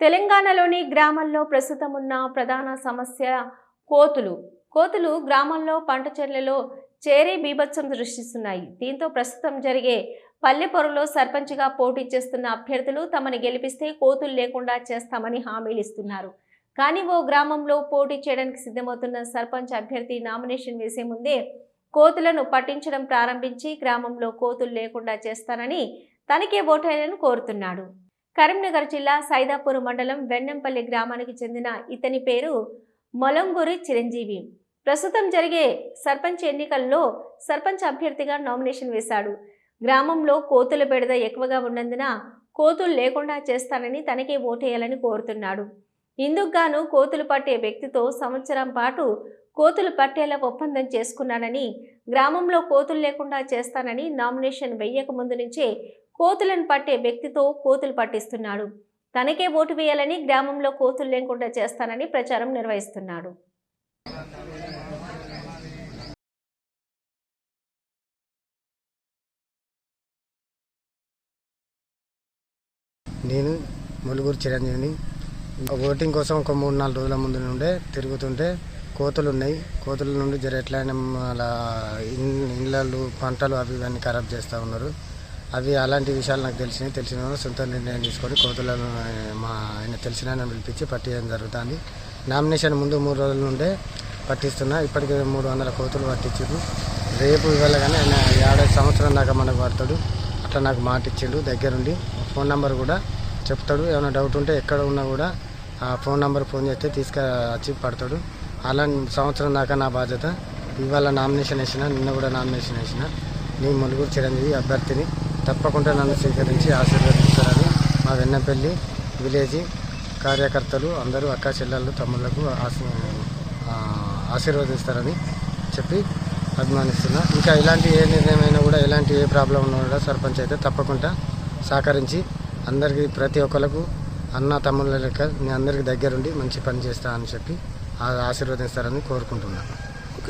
తెలంగాణలోని గ్రామాల్లో ప్రస్తుతం ఉన్న ప్రధాన సమస్య కోతులు. కోతులు గ్రామాల్లో పంట చెర్లలో చేరి బీభత్సం సృష్టిస్తున్నాయి. దీంతో ప్రస్తుతం జరిగే పల్లె పొరలో సర్పంచ్గా పోటీ చేస్తున్న అభ్యర్థులు తమని గెలిపిస్తే కోతులు లేకుండా చేస్తామని హామీలు ఇస్తున్నారు. కానీ ఓ గ్రామంలో పోటీ చేయడానికి సిద్ధమవుతున్న సర్పంచ్ అభ్యర్థి నామినేషన్ వేసే ముందే కోతులను పట్టించడం ప్రారంభించి గ్రామంలో కోతులు లేకుండా చేస్తానని తనకే ఓటేయాలని కోరుతున్నాడు. కరీంనగర్ జిల్లా సైదాపూర్ మండలం వెన్నెంపల్లి గ్రామానికి చెందిన ఇతని పేరు మొలంగూరి చిరంజీవి. ప్రస్తుతం జరిగే సర్పంచ్ ఎన్నికల్లో సర్పంచ్ అభ్యర్థిగా నామినేషన్ వేశాడు. గ్రామంలో కోతుల బెడద ఎక్కువగా ఉన్నందున కోతులు లేకుండా చేస్తానని తనకే ఓటేయాలని కోరుతున్నాడు. ఇందుకుగాను కోతులు పట్టే వ్యక్తితో సంవత్సరం పాటు కోతులు పట్టేలా ఒప్పందం చేసుకున్నానని గ్రామంలో కోతులు లేకుండా చేస్తానని నామినేషన్ వెయ్యక ముందు నుంచే కోతులను పట్టే వ్యక్తితో కోతులు పట్టిస్తున్నాడు. తనకే ఓటు వేయాలని గ్రామంలో కోతులు లేకుండా చేస్తానని ప్రచారం నిర్వహిస్తున్నాడు. నేను ములుగురు చిరంజీవిని. ఓటింగ్ కోసం ఒక మూడు నాలుగు రోజుల ముందు నుండే తిరుగుతుంటే కోతులు ఉన్నాయి. కోతుల నుండి జర ఎట్లయినా అలా ఇన్- పంటలు అవి ఇవన్నీ ఖరాబ్ చేస్తూ ఉన్నారు. అవి అలాంటి విషయాలు నాకు తెలిసినాయి తెలిసిన సొంత నిర్ణయం తీసుకొని కోతులను మా ఆయన తెలిసిన ఆయన పిలిపించి పట్టించడం జరుగుతుంది. నామినేషన్ ముందు మూడు రోజుల నుండే పట్టిస్తున్నా. ఇప్పటికే మూడు వందల కోతులు పట్టించారు రేపు ఇవాళ కానీ ఆయన ఏడాది సంవత్సరం దాకా మనకు పడతాడు. అట్లా నాకు మాట ఇచ్చిండు దగ్గరుండి. ఫోన్ నెంబర్ కూడా చెప్తాడు. ఏమైనా డౌట్ ఉంటే ఎక్కడ ఉన్నా కూడా ఆ ఫోన్ నెంబర్ ఫోన్ చేస్తే తీసుకొచ్చి పడతాడు. అలా సంవత్సరం దాకా నా బాధ్యత. ఇవాళ నామినేషన్ వేసిన నిన్న కూడా నామినేషన్ వేసిన. నీ ములుగురు చిరంజీవి అభ్యర్థిని. తప్పకుండా నన్ను స్వీకరించి ఆశీర్వదిస్తారని మా వెన్నపల్లి విలేజ్ కార్యకర్తలు అందరూ అక్క చెల్లెళ్ళు తమ్ముళ్ళకు ఆశీ ఆశీర్వదిస్తారని చెప్పి అభిమానిస్తున్నా. ఇంకా ఇలాంటి ఏ నిర్ణయమైనా కూడా ఎలాంటి ఏ ప్రాబ్లం ఉన్నా కూడా సర్పంచ్ అయితే తప్పకుండా సహకరించి అందరికీ ప్రతి ఒక్కరికి అన్న తమ్ముళ్ళ లెక్క నేను అందరికి దగ్గరుండి మంచి పని చేస్తా అని చెప్పి ఆశీర్వదిస్తారని కోరుకుంటున్నాను